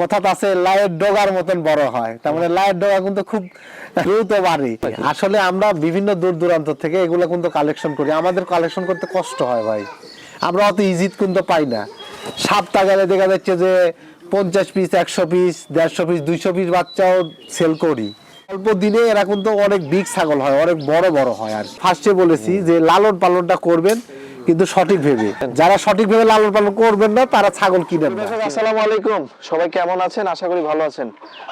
কথাটা আছে, লায়ের ডোগার মতন বড় হয়। তার মানে লায়ের ডোগা কিন্তু খুব দ্রুত বাড়ে। আসলে আমরা বিভিন্ন দূর দূরান্ত থেকে এগুলো কিন্তু কালেকশন করি। আমাদের কালেকশন করতে কষ্ট হয় ভাই। আমরা অত ইজিত কিন্তু পাই না। সাতটা গেলে দেখা যাচ্ছে যে পঞ্চাশ পিস একশো পিস দেড়শো পিস দুইশো পিস বাচ্চাও সেল করি। অল্প দিনে এরা কিন্তু অনেক বিগ ছাগল হয়, অনেক বড় বড় হয় আর ফার্স্টে বলেছি যে লালন পালনটা করবেন। কিন্তু সঠিক ভেবে। যারা সঠিক ভেবে লালন পালন করবেন না, তারা ছাগল কিনেন আসসালামু আলাইকুম। সবাই কেমন আছেন? আশা করি ভালো আছেন।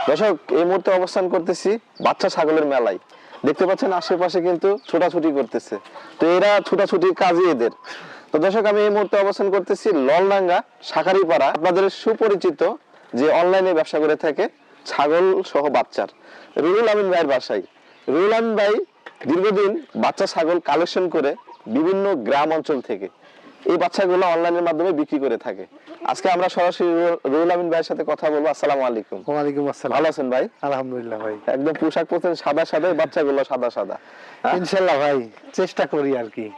দর্শক, এই মুহূর্তে অবস্থান করতেছি বাচ্চা ছাগলের মেলায়। দেখতে পাচ্ছেন আশেপাশে কিন্তু ছোটাছুটি করতেছে। তো এরা ছোটাছুটির কাজই এদের। তো দর্শক, আমি এই মুহূর্তে অবস্থান করতেছি ললডাঙ্গা শাকারিপাড়া আপনাদের সুপরিচিত যে অনলাইনে ব্যবসা করে থাকে, ছাগল সহ বাচ্চার। রুহুল আমিন ভাইয়ের বাসায়। রুহুল আমিন ভাই দীর্ঘদিন বাচ্চা ছাগল কালেকশন করে বিভিন্ন গ্রাম অঞ্চল থেকে। এই বাচ্চাগুলো অনলাইনের মাধ্যমে বিক্রি করে থাকে। আজকে আমরা সরাসরি রুহুল- আমিন ভাইয়ের সাথে কথা বলব। আসসালামু আলাইকুম। ওয়ালাইকুম আসসালাম। ভালো আছেন ভাই? আলহামদুলিল্লাহ ভাই। একদম পোশাক পরছেন সাদা সাদা বাচ্চাগুলো সাদা সাদা? ইনশাল্লাহ ভাই চেষ্টা করি আর কি।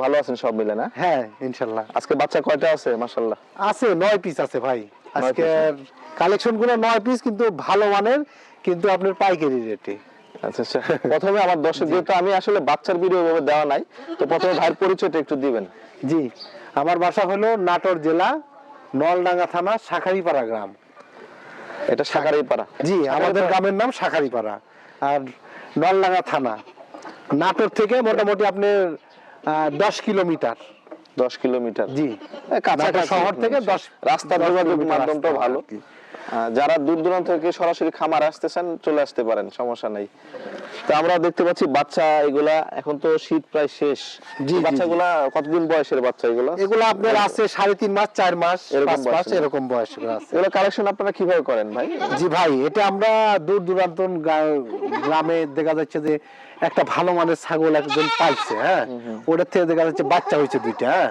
ভালো আছেন সব মিলে না? হ্যাঁ ইনশাল্লাহ। আজকে বাচ্চা কয়টা আছে মাশাল্লাহ আছে নয় পিস আছে ভাই। আজকে কালেকশনগুলো নয় পিস কিন্তু ভালো মানের কিন্তু আপনার পাইকারি রেটে আচ্ছা আচ্ছা। প্রথমে আমার দর্শক যেহেতু আমি আসলে বাচ্চার ভিডিও ভাবে দেওয়া নাই তো প্রথমে ভাইয়ের পরিচয়টা একটু দিবেন। জি আমার বাসা হলো নাটোর জেলা নলডাঙ্গা থানা শাখারিপাড়া গ্রাম। এটা সাকারেই পাড়া জি আমাদের গ্রামের নাম শাখারিপাড়া। আর নলডাঙ্গা থানা নাটোর থেকে মোটামুটি আপনার আহ, দশ কিলোমিটার। দশ কিলোমিটার। জি। কাছাকাছি শহর থেকে দশ রাস্তার দশ যোগাযোগ মাধ্যমটা রাস্তা ভালো। যারা দূর দূরান্ত থেকে সরাসরি খামার আসতেছেন চলে আসতে পারেন সমস্যা নাই। তো আমরা দেখতে পাচ্ছি বাচ্চা এগুলা এখন তো শীত প্রায় শেষ। জি, বাচ্চাগুলা কতদিন বয়সের বাচ্চা এগুলো? এগুলো আপনার আছে সাড়ে তিন মাস চার মাস এরকম মাস এরকম বয়স আছে। এগুলো কালেকশন আপনারা কীভাবে করেন ভাই? জি ভাই এটা আমরা দূর দূরান্ত গ্রামে দেখা যাচ্ছে যে একটা ভালো মানের ছাগল একজন পাইছে হ্যাঁ? ওটার থেকে দেখা যাচ্ছে বাচ্চা হয়েছে দুইটা হ্যাঁ?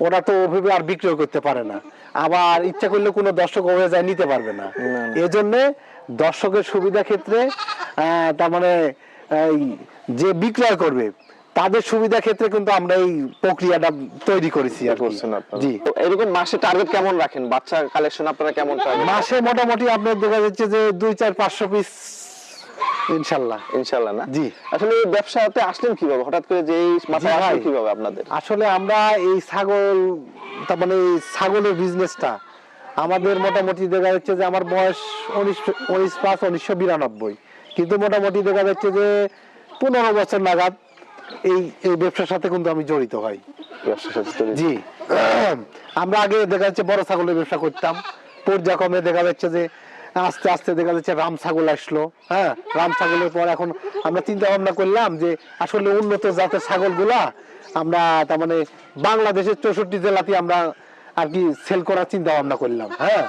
ওরা তো ওভাবে আর বিক্রি করতে পারে না। আবার ইচ্ছা করলে কোনো দর্শক ওভাবে যায় নিতে পারবে না। এজন্য দর্শকের সুবিধা ক্ষেত্রে আহ, তার মানে এই যে বিক্রয় করবে তাদের সুবিধা ক্ষেত্রে কিন্তু আমরা এই প্রক্রিয়াটা তৈরি করেছি আর করছেন জি। এরকম মাসে টার্গেট কেমন রাখেন? বাচ্চা কালেকশন আপনারা কেমন মাসে মোটামুটি আপনার দেখা যাচ্ছে যে দুই চার পাঁচশো পিস ইনশাল্লাহ। ইনশাল্লাহ না? জি। আসলে এই ব্যবসাতে আসলেন কীভাবে? হঠাৎ করে যে মাথায় আসলেন কীভাবে আপনাদের? আসলে আমরা এই ছাগল তার মানে ছাগলের বিজনেসটা আমাদের মোটামুটি দেখা যাচ্ছে যে আমার বয়স উনিশ উনিশ পাঁচ উনিশশো বিরানব্বই। কিন্তু মোটামুটি দেখা যাচ্ছে যে পনেরো বছর নাগাদ এই এই ব্যবসার সাথে কিন্তু আমি জড়িত ভাই ব্যবসার সাথে জড়িত। জি। আমরা আগে দেখা যাচ্ছে বড় ছাগলের ব্যবসা করতাম। পর্যায়ক্রমে দেখা যাচ্ছে যে আস্তে আস্তে দেখা যাচ্ছে রাম ছাগল আসলো হ্যাঁ? রাম ছাগলের পর এখন আমরা চিন্তা ভাবনা করলাম যে আসলে উন্নত জাতের ছাগলগুলা আমরা তার মানে বাংলাদেশের চৌষট্টি জেলাতে আমরা আর কি সেল করার চিন্তা ভাবনা করলাম হ্যাঁ?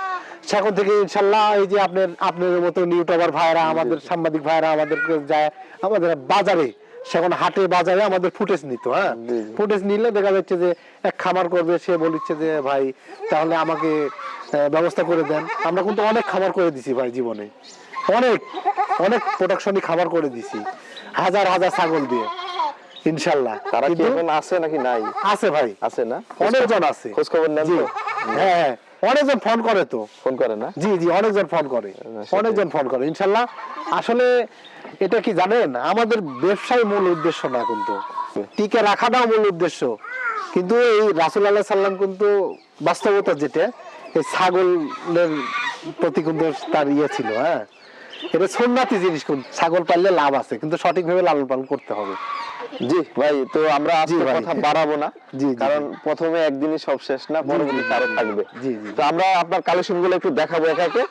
সেখন থেকে ইনশাল্লাহ এই যে আপনার আপনাদের মতো ইউটিউবার ভাইরা, আমাদের সাংবাদিক ভাইরা আমাদেরকে যায় আমাদের বাজারে সেখন হাটে বাজারে আমাদের ফুটেজ নিত হ্যাঁ। ফুটেজ নিলে দেখা যাচ্ছে যে এক খামার করবে সে বলিচ্ছে যে ভাই তাহলে আমাকে ব্যবস্থা করে দেন। আমরা কিন্তু অনেক খামার করে দিছি ভাই জীবনে। অনেক অনেক প্রোডাকশনই খাবার করে দিছি। হাজার হাজার ছাগল দিয়ে ইনশাল্লাহ তারা কি এখন আছে নাকি নাই? আছে ভাই। আছে না? অনেকজন আছে। খোঁজ খবর নেন হ্যাঁ হ্যাঁ অনেকজন ফোন করে তো। ফোন করে না? জি জি অনেকজন ফোন করে। সেটাই। অনেকজন ফোন করে ইনশাল্লাহ আসলে এটা কি জানেন? আমাদের ব্যবসায় মূল উদ্দেশ্য না কিন্তু। টিকে রাখাটাও মূল উদ্দেশ্য। কিন্তু এই রাসুল আল্লাহ সাল্লাম কিন্তু বাস্তবতা যেটা, এই ছাগলের প্রতি কিন্তু তার ইয়ে ছিল হ্যাঁ? এটা সন্ন্যাতি জিনিস ছাগল পাললে লাভ আছে, কিন্তু সঠিকভাবে লালন পালন করতে হবে। জি ভাই তো আমরা আজকে কথা বাড়াবো না কারণ প্রথমে একদিনই সব শেষ না পরবর্তীতে আরও থাকবে। তো আমরা আপনার কালেকশনগুলো একটু দেখাবো একে একে।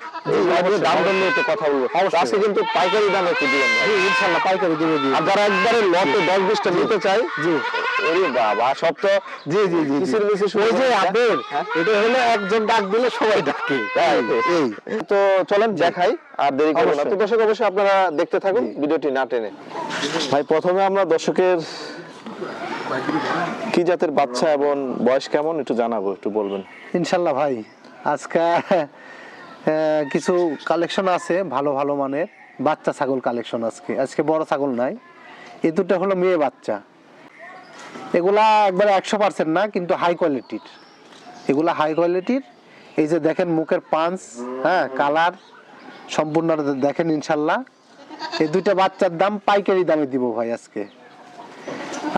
দাম দাম নিয়ে একটু কথা বলব। আজকে কিন্তু পাইকারি দামে একটু দিবেন ইনশাল্লাহ পাইকারি দিয়ে দিয়ে। আর যারা একবারে লটে দশ বিশটা নিতে চাই জি। ওরে বাবা সব তো জি জি জি ওই যে? আপনার হ্যাঁ? এটা হলো একজন ডাক দিলে সবাই ডাকে? এই। তো চলেন দেখাই। আর দেরি করব না। তো দর্শক অবশ্যই আপনারা দেখতে থাকুন ভিডিওটি না টেনে। ভাই প্রথমে আমরা দর্শকের কি জাতের বাচ্চা এবং বয়স কেমন একটু জানাব একটু বলবেন। ইনশাল্লাহ ভাই আজকে কিছু কালেকশন আছে ভালো ভালো মানের। বাচ্চা ছাগল কালেকশন আজকে। আজকে বড় ছাগল নাই। এই দুটো হলো মেয়ে বাচ্চা। এগুলা একবারে একশো পার্সেন্ট না কিন্তু হাই কোয়ালিটির এগুলা হাই কোয়ালিটির এই যে দেখেন মুখের পাঞ্চ হ্যাঁ কালার সম্পূর্ণ দেখেন ইনশাল্লাহ। এই দুইটা বাচ্চার দাম পাইকারি দামে দিব ভাই আজকে।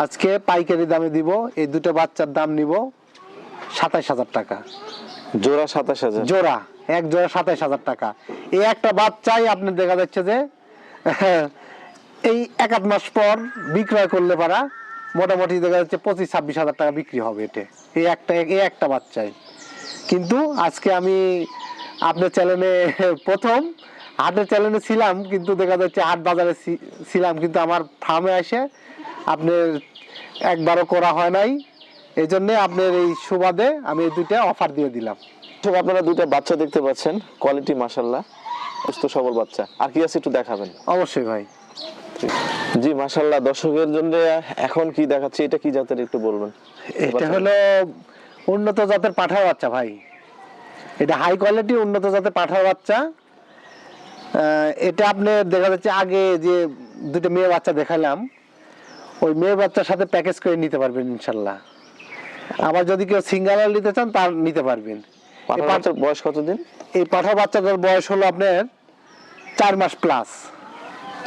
আজকে পাইকারি দামে দিব এই দুটো বাচ্চার দাম নিব সাতাইশ হাজার টাকা। জোড়া সাতাশ হাজার। জোড়া এক জোড়া সাতাইশ হাজার টাকা। এই একটা বাচ্চাই আপনার দেখা যাচ্ছে যে এই এক আধ মাস পর বিক্রয় করলে পারা মোটামুটি দেখা যাচ্ছে পঁচিশ ছাব্বিশ হাজার টাকা বিক্রি হবে এতে। এই একটা এই একটা বাচ্চাই। কিন্তু আজকে আমি আপনার চ্যানেলে প্রথম হাটের চ্যানেলে ছিলাম কিন্তু দেখা যাচ্ছে হাট বাজারে ছিলাম কিন্তু আমার ফার্মে এসে আপনার একবারও করা হয় নাই। এই জন্যে আপনার এই সুবাদে আমি এই দুইটা অফার দিয়ে দিলাম। আপনারা দুইটা বাচ্চা দেখতে পাচ্ছেন কোয়ালিটি মাশাল্লাহ সুস্থ সবল বাচ্চা। আর কি আছে একটু দেখাবেন? অবশ্যই ভাই। জি মাশাল্লাহ দর্শকের জন্য এখন কি দেখাচ্ছে এটা কি জাতের একটু বলবেন? এটা হলো উন্নত জাতের পাঠার বাচ্চা ভাই। এটা হাই কোয়ালিটি উন্নত জাতের পাঠার বাচ্চা। এটা আপনি দেখা যাচ্ছে আগে যে দুটো মেয়ে বাচ্চা দেখালাম ওই মেয়ে বাচ্চার সাথে প্যাকেজ করে নিতে পারবেন ইনশাল্লাহ। আবার যদি কেউ সিঙ্গাল নিতে চান তার নিতে পারবেন। পাঠার বয়স কতদিন? এই পাঠা বাচ্চাদের বয়স হলো আপনার চার মাস প্লাস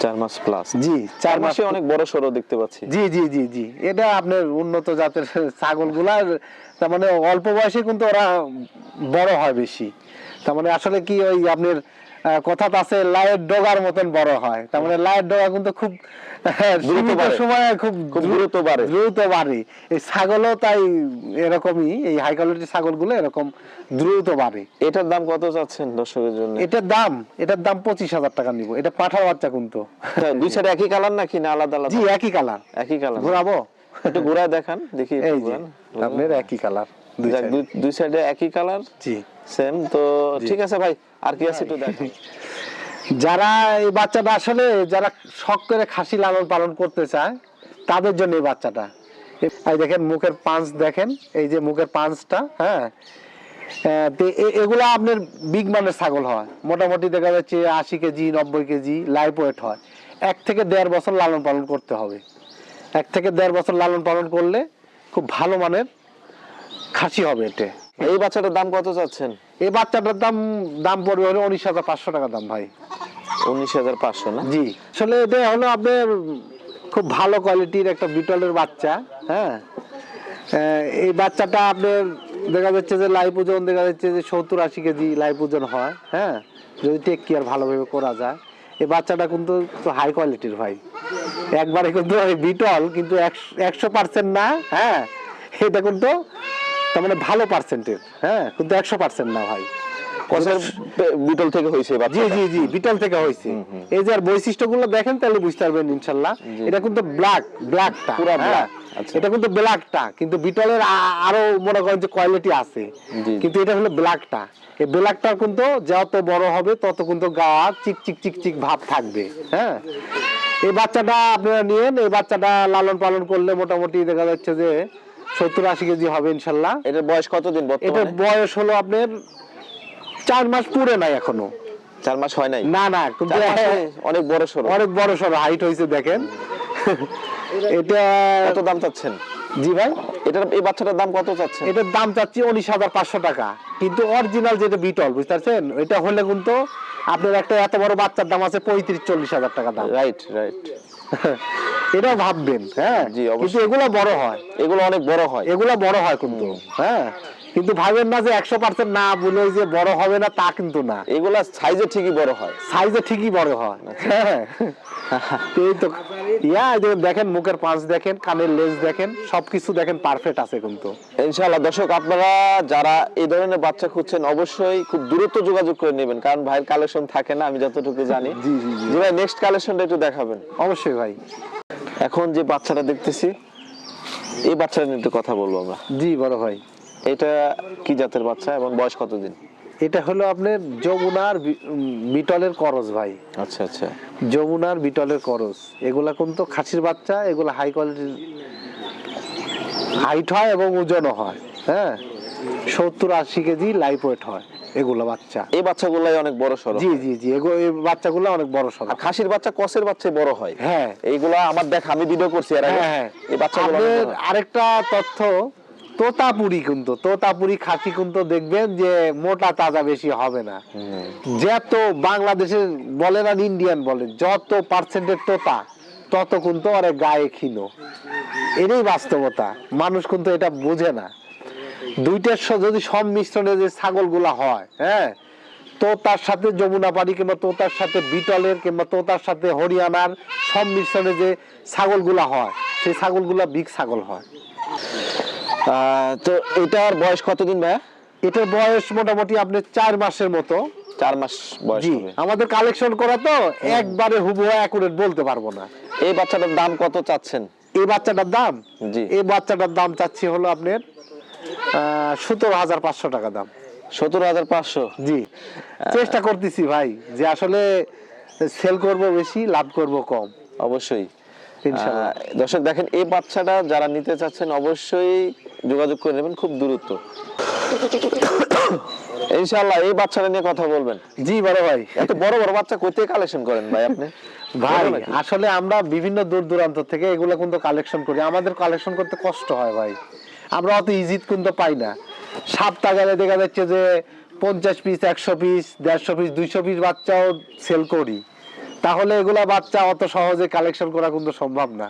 চার মাস প্লাস জি চার মাসে অনেক বড় সরো দেখতে পাচ্ছি। জি জি জি জি। এটা আপনার উন্নত জাতের ছাগলগুলার তার মানে অল্প বয়সে কিন্তু ওরা বড় হয় বেশি। তার মানে আসলে কি ওই আপনার কথা আছে লাইয়ের ডগার মতন বড় হয়। তার মানে লাইয়ের ডগা কিন্তু খুব সীমিত সময়ে খুব দ্রুত বাড়ে। দ্রুত বাড়ে। এই ছাগলও তাই এরকমই এই হাই কোয়ালিটি ছাগলগুলো এরকম দ্রুত বাড়ে। এটার দাম কত চাচ্ছেন দর্শকের জন্য? এটার দাম এটার দাম পঁচিশ হাজার টাকা নিব। এটা পাঠার বাচ্চা কিন্তু। হ্যাঁ, দুই সাইডে একই কালার নাকি না আলাদা আলাদা? জি একই কালার একই কালার ঘোরাবো? একটু ঘোরায় দেখান দেখি এই যে আপনার একই কালার দুই সাইডে একই কালার জি। সেম তো ঠিক আছে ভাই আর কি আছে একটু দেখান যারা এই বাচ্চাটা আসলে যারা শখ করে খাসি লালন পালন করতে চায় তাদের জন্য এই বাচ্চাটা। এই দেখেন মুখের পাঁচ দেখেন এই যে মুখের পাঁচটা হ্যাঁ। এগুলা আপনার বিগ মানের ছাগল হয়। মোটামুটি দেখা যাচ্ছে আশি কেজি নব্বই কেজি লাইফ ওয়েট হয়। এক থেকে দেড় বছর লালন পালন করতে হবে। এক থেকে দেড় বছর লালন পালন করলে খুব ভালো মানের খাসি হবে এতে। এই বাচ্চাটার দাম কত চাচ্ছেন? এই বাচ্চাটার দাম দাম পড়বে হলো উনিশ হাজার পাঁচশো টাকা দাম ভাই। উনিশ হাজার পাঁচশো না? জি। আসলে এটা হলো আপনার খুব ভালো কোয়ালিটির একটা বিটলের বাচ্চা হ্যাঁ? এই বাচ্চাটা আপনার দেখা যাচ্ছে যে লাইভ ওজন দেখা যাচ্ছে যে সত্তর আশি কেজি লাইভ ওজন হয় হ্যাঁ? যদি টেক কেয়ার ভালোভাবে করা যায়। এই বাচ্চাটা কিন্তু হাই কোয়ালিটির ভাই। একবারে কিন্তু বিটল কিন্তু একশ- একশো পার্সেন্ট না হ্যাঁ? এটা কিন্তু তার মানে ভালো পার্সেন্টের হ্যাঁ কিন্তু একশো পার্সেন্ট না ভাই। বিটল থেকে হয়েছে জি জি জি বিটল থেকে হয়েছে। এই যে আর বৈশিষ্ট্যগুলো দেখেন তাহলে বুঝতে পারবেন ইনশাল্লাহ। এটা কিন্তু ব্ল্যাক ব্ল্যাকটা পুরা আচ্ছা। এটা কিন্তু ব্ল্যাকটা কিন্তু বিটলের আরও মনে করেন যে কোয়ালিটি আছে। কিন্তু এটা হলো ব্ল্যাকটা এই ব্ল্যাকটা কিন্তু যত বড় হবে তত কিন্তু গা চিক চিক চিক চিক ভাব থাকবে হ্যাঁ। এই বাচ্চাটা আপনারা নিয়েন এই বাচ্চাটা লালন পালন করলে মোটামুটি দেখা যাচ্ছে যে সত্তর আশি কেজি হবে ইনশাল্লাহ। এটার বয়স কতদিন এটার বয়স হলো আপনার চার মাস পুরে নাই এখনও। চার মাস হয় নাই? না না কিন্তু অনেক বড় সড়ো। অনেক বড় সড়ো হাইট হয়েছে দেখেন। এটা কত দাম চাচ্ছেন? জি ভাই। এটার এই বাচ্চাটার দাম কত চাচ্ছেন? এটার দাম চাচ্ছি উনিশ হাজার পাঁচশো টাকা। কিন্তু অরিজিনাল যেটা বিটল বুঝতে পারছেন এটা হলে কিন্তু আপনার একটা এত বড় বাচ্চার দাম আছে পঁয়ত্রিশ চল্লিশ হাজার টাকা দাম। রাইট রাইট এটাও ভাববেন হ্যাঁ? কিন্তু এগুলো বড় হয়। এগুলো অনেক বড় হয়। এগুলো বড় হয় কিন্তু হ্যাঁ? কিন্তু ভাবেন না যে একশো পার্সেন্ট না বলে যে বড় হবে না তা কিন্তু না। এগুলা সাইজে ঠিকই বড় হয়। সাইজে ঠিকই বড় হয়। হ্যাঁ। এই তো ইয়া দেখেন মুখের পাঁচ দেখেন কানের লেজ দেখেন সবকিছু দেখেন পারফেক্ট আছে কিন্তু। ইনশাআল্লাহ দর্শক আপনারা যারা এই ধরনের বাচ্চা খুঁজছেন অবশ্যই খুব দ্রুত যোগাযোগ করে নেবেন কারণ ভাইয়ের কালেকশন থাকে না আমি যতটুকু জানি। জি ভাই নেক্সট কালেকশনটা একটু দেখাবেন। অবশ্যই ভাই। এখন যে বাচ্চাটা দেখতেছি এই বাচ্চাটা নিয়ে একটু কথা বলব আমরা। জি বড় ভাই। এটা কি জাতের বাচ্চা এবং বয়স কতদিন? এটা হলো আপনার যমুনার বিটলের করস ভাই। আচ্ছা আচ্ছা। যমুনার বিটলের করস। এগুলা কোন তো খাসির বাচ্চা এগুলা হাই কোয়ালিটির হাইট হয় এবং ওজনও হয় হ্যাঁ? সত্তর আশি কেজি লাইফ ওয়েট হয়। এগুলো বাচ্চা। এই বাচ্চাগুলাই অনেক বড় সড়ো জি জি জি এগুলো এই বাচ্চাগুলো অনেক বড় সড়ো। আর খাসির বাচ্চা কসের বাচ্চা বড় হয়? হ্যাঁ। এইগুলা আমার দেখ আমি ভিডিও করছি এর হ্যাঁ হ্যাঁ। এই বাচ্চাগুলো অনেক আপনার বড়। হয়। আরেকটা তথ্য তোতাপুরি কিন্তু তোতাপুরি খাসি কিন্তু দেখবেন যে মোটা তাজা বেশি হবে না। যত বাংলাদেশের বলেন আর ইন্ডিয়ান বলেন যত পার্সেন্টের তোতা তত কিন্তু অনেক গায়ে ক্ষীণ। এটাই বাস্তবতা। মানুষ কিন্তু এটা বোঝে না। দুইটার যদি সংমিশ্রণে যে ছাগলগুলা হয় হ্যাঁ তোতার সাথে যমুনা পাড়ি কিংবা তোতার সাথে বিটলের কিংবা তোতার সাথে হরিয়ানার সংমিশ্রণে যে ছাগলগুলা হয় সেই ছাগলগুলা বিগ ছাগল হয়। তো এটার বয়স কতদিন ভাইয়া? এটার বয়স মোটামুটি আপনার চার মাসের মতো। চার মাস বয়স জি আমাদের কালেকশন করা তো একবারে হুবহু অ্যাকুরেট বলতে পারব না। এই বাচ্চাটার দাম কত চাচ্ছেন? এই বাচ্চাটার দাম? জি। এই বাচ্চাটার দাম চাচ্ছি হলো আপনার সতেরো হাজার পাঁচশো টাকা দাম। সতেরো হাজার পাঁচশো? জি। চেষ্টা করতেছি ভাই যে আসলে সেল করব বেশি লাভ করব কম। অবশ্যই। ইনশাআল্লাহ। দর্শক দেখেন এই বাচ্চাটা যারা নিতে চাচ্ছেন অবশ্যই যোগাযোগ করে নেবেন খুব দ্রুত। ইনশাআল্লাহ এই বাচ্চাটা নিয়ে কথা বলবেন। জি বড় ভাই। এত বড় বড় বাচ্চা কই থেকে কালেকশন করেন ভাই আপনি? ভাই আসলে আমরা বিভিন্ন দূর দূরান্ত থেকে এগুলো কিন্তু কালেকশন করি। আমাদের কালেকশন করতে কষ্ট হয় ভাই। আমরা অত ইজিত কিন্তু পাই না। সাতটা গেলে দেখা যাচ্ছে যে পঞ্চাশ পিস একশো পিস দেড়শো পিস দুইশো পিস বাচ্চাও সেল করি। তাহলে এগুলা বাচ্চা অত সহজে কালেকশন করা কিন্তু সম্ভব না।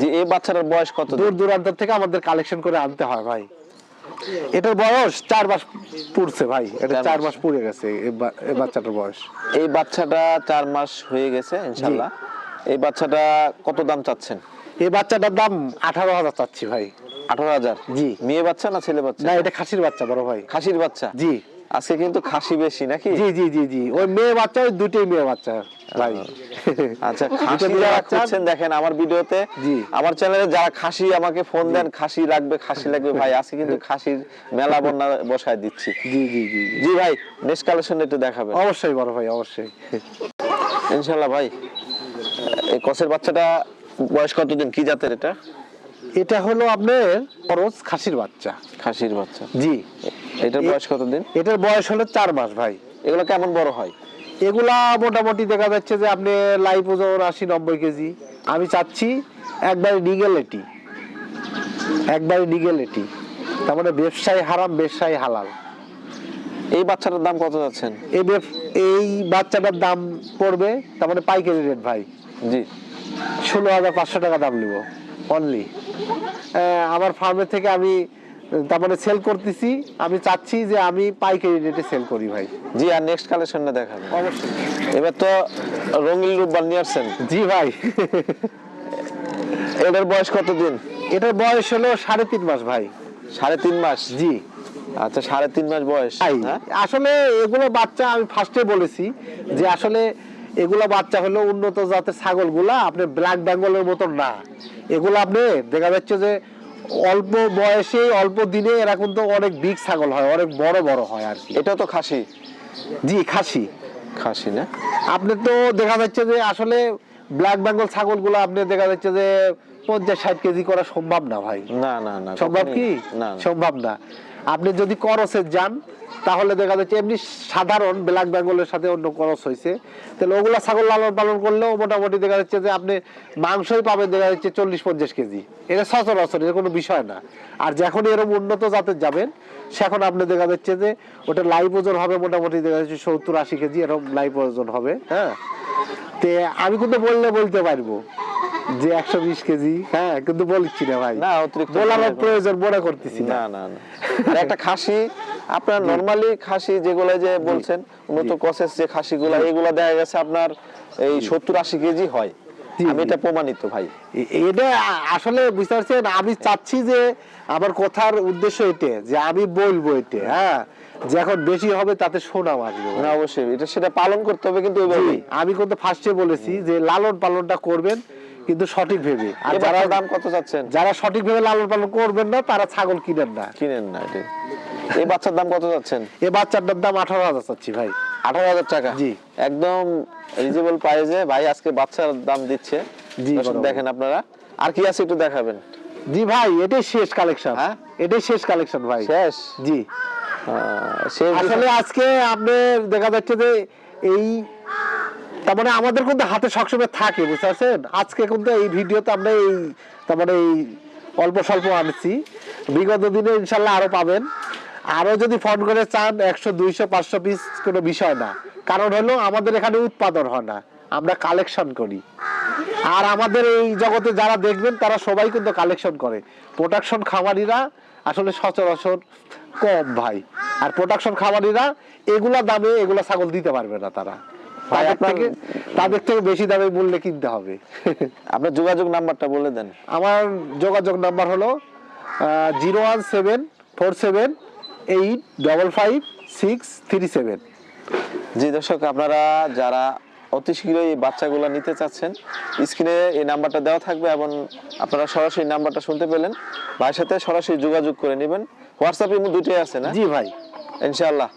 যে এই বাচ্চাটার বয়স কত দূর দূরান্ত থেকে আমাদের কালেকশন করে আনতে হয় ভাই। এটার বয়স চার মাস পুড়ছে ভাই। এটা চার মাস। পুড়ে গেছে এই বাচ্চাটার বয়স। এই বাচ্চাটা চার মাস হয়ে গেছে ইনশাআল্লাহ এই বাচ্চাটা কত দাম চাচ্ছেন? এই বাচ্চাটার দাম আঠারো হাজার চাচ্ছি ভাই। আঠারো হাজার। জি। মেয়ে বাচ্চা না ছেলে বাচ্চা? না এটা খাসির বাচ্চা বড় ভাই। খাসির বাচ্চা? জি। আজকে কিন্তু খাসি বেশি নাকি? জি জি জি জি। ওই মেয়ে বাচ্চা ওই দুটোই মেয়ে বাচ্চা ভাই। আচ্ছা খাসি যারা খুঁজছেন দেখেন আমার ভিডিওতে আমার চ্যানেলে যারা খাসি আমাকে ফোন দেন খাসি লাগবে খাসি লাগবে ভাই আজকে কিন্তু খাসির মেলা বন্যা বসায় দিচ্ছি। জি জি জি জি। ভাই নেক্সট কালেকশন একটু দেখাবেন। অবশ্যই বড় ভাই অবশ্যই। ইনশাল্লাহ ভাই এই কসের বাচ্চাটা বয়স কতদিন? কি জাতের এটা? এটা হলো আপনার খরচ খাসির বাচ্চা। খাসির বাচ্চা। জি। এটার বয়স কতদিন? এটার বয়স হলো চার মাস ভাই। এগুলো কেমন বড় হয়? এগুলা মোটামুটি দেখা যাচ্ছে যে আপনি লাইভ ওজন আশি নব্বই কেজি। আমি চাচ্ছি একবারে নিগেলেটি একবারে নিগেলেটি তার মানে ব্যবসায়ী হারাম ব্যবসায়ী হালাল। এই বাচ্চাটার দাম কত যাচ্ছেন? এই এই বাচ্চাটার দাম পড়বে তার মানে পাইকারি রেট ভাই। জি। ষোলো হাজার পাঁচশো টাকা দাম নিব। অনলি আমার ফার্মের থেকে আমি আহ, তার মানে সেল করতেছি। আমি চাচ্ছি যে আমি পাইকারি রেটে সেল করি ভাই। জি আর নেক্সট কালেকশনটা দেখাবেন। অবশ্যই। এবার তো রঙিন রূপ বানিয়ে আসছেন। জি ভাই। এটার বয়স কতদিন এটার বয়স হলো সাড়ে তিন মাস ভাই। সাড়ে তিন মাস? জি। আচ্ছা সাড়ে তিন মাস বয়স হ্যাঁ? আসলে এগুলো বাচ্চা আমি ফার্স্টে বলেছি যে আসলে এগুলো বাচ্চা হলো উন্নত জাতের ছাগলগুলা আপনি ব্ল্যাক বেঙ্গলের মতন না। এগুলো আপনি দেখা যাচ্ছে যে অল্প বয়সে অল্প দিনে এরা কিন্তু অনেক বিগ ছাগল হয় অনেক বড় বড় হয় আর কি। এটাও তো খাসি? জি খাসি। খাসি না? আপনি তো দেখা যাচ্ছে যে আসলে ব্ল্যাক বেঙ্গল ছাগলগুলো আপনি দেখা যাচ্ছে যে পঞ্চাশ ষাট কেজি করা সম্ভব না ভাই। না না না সম্ভব কি? না। সম্ভব না। আপনি যদি করসে যান, তাহলে দেখা যাচ্ছে এমনি সাধারণ ব্ল্যাক বেঙ্গলের সাথে অন্য করস হয়েছে তাহলে ওগুলা ছাগল লালন পালন করলেও মোটামুটি দেখা যাচ্ছে যে আপনি মাংসই পাবেন দেখা যাচ্ছে চল্লিশ পঞ্চাশ কেজি। এটা সচরাচর, এটা কোনো বিষয় না। আর যখন এরকম উন্নত জাতের যাবেন, সেখন আপনি দেখা যাচ্ছে যে ওটা লাইভ ওজন হবে মোটামুটি দেখা যাচ্ছে সত্তর আশি কেজি এরকম লাইভ ওজন হবে হ্যাঁ? তে আমি কিন্তু বললে বলতে পারব। যে একশো বিশ কেজি হ্যাঁ কিন্তু না ভাই। না, অতিরিক্ত বলার প্রয়োজন করতেছি না। না না একটা খাসি আপনার নরমালি খাসি যেগুলো যে বলছেন উন্নত কসেস যে খাসিগুলো এগুলা দেখা গেছে আপনার এই সত্তর আশি কেজি হয়। আমি এটা প্রমাণিত ভাই। এটা আসলে বুঝতে পারছেন আমি চাচ্ছি যে আমার কথার উদ্দেশ্য এটা যে আমি বলব এটা হ্যাঁ। যে এখন বেশি হবে তাতে সুনাম আসবে। না অবশ্যই। এটা সেটা পালন করতে হবে কিন্তু ওইভাবেই। আমি কিন্তু ফার্স্টে বলেছি যে লালন পালনটা করবেন কিন্তু সঠিক ভেবে। আর যারা দাম কত চাচ্ছেন? যারা সঠিক ভেবে লালন পালন করবেন না তারা ছাগল কিনেন না। কিনেন না এই বাচ্চার দাম কত যাচ্ছেন এ বাচ্চাটার দাম আঠারো হাজার চাচ্ছি ভাই। আঠারো হাজার টাকা? জি। একদম রিজনেবল প্রাইসে ভাই আজকে বাচ্চার দাম দিচ্ছে। জি, দেখেন আপনারা। আর কি আছে একটু দেখাবেন? জি ভাই এটাই শেষ কালেকশন হ্যাঁ? এটাই শেষ কালেকশন ভাই। শেষ? জি। আসলে আজকে আপনি দেখা যাচ্ছে যে এই তার মানে আমাদের কিন্তু হাতে সবসময় থাকে, বুঝতে পারছেন? আজকে কিন্তু এই ভিডিওতে আমরা এই তার মানে এই অল্প স্বল্প আনছি। বিগত দিনে ইনশাল্লাহ আরও পাবেন। আরও যদি ফোন করে চান, একশো, দুইশো, পাঁচশো পিস কোনো বিষয় না। কারণ হলো আমাদের এখানে উৎপাদন হয় না। আমরা কালেকশন করি। আর আমাদের এই জগতে যারা দেখবেন, তারা সবাই কিন্তু কালেকশন করে। প্রোডাকশন খামারিরা আসলে সচরাচর কম ভাই। আর প্রোডাকশন খামারিরা এগুলা দামে এগুলা ছাগল দিতে পারবে না তারা। তাদের থেকে তাদের থেকে বেশি দামে মূল্যে কিনতে হবে। আপনার যোগাযোগ নাম্বারটা বলে দেন। আমার যোগাযোগ নাম্বার হলো zero one seven four seven eight double five six three seven. জি দর্শক আপনারা যারা অতি শীঘ্রই এই বাচ্চাগুলো নিতে চাচ্ছেন স্ক্রিনে এই নাম্বারটা দেওয়া থাকবে এবং আপনারা সরাসরি নাম্বারটা শুনতে পেলেন। ভাইয়ের সাথে সরাসরি যোগাযোগ করে নেবেন। হোয়াটসঅ্যাপে দুটোই আছে না? জি ভাই। ইনশাআল্লাহ।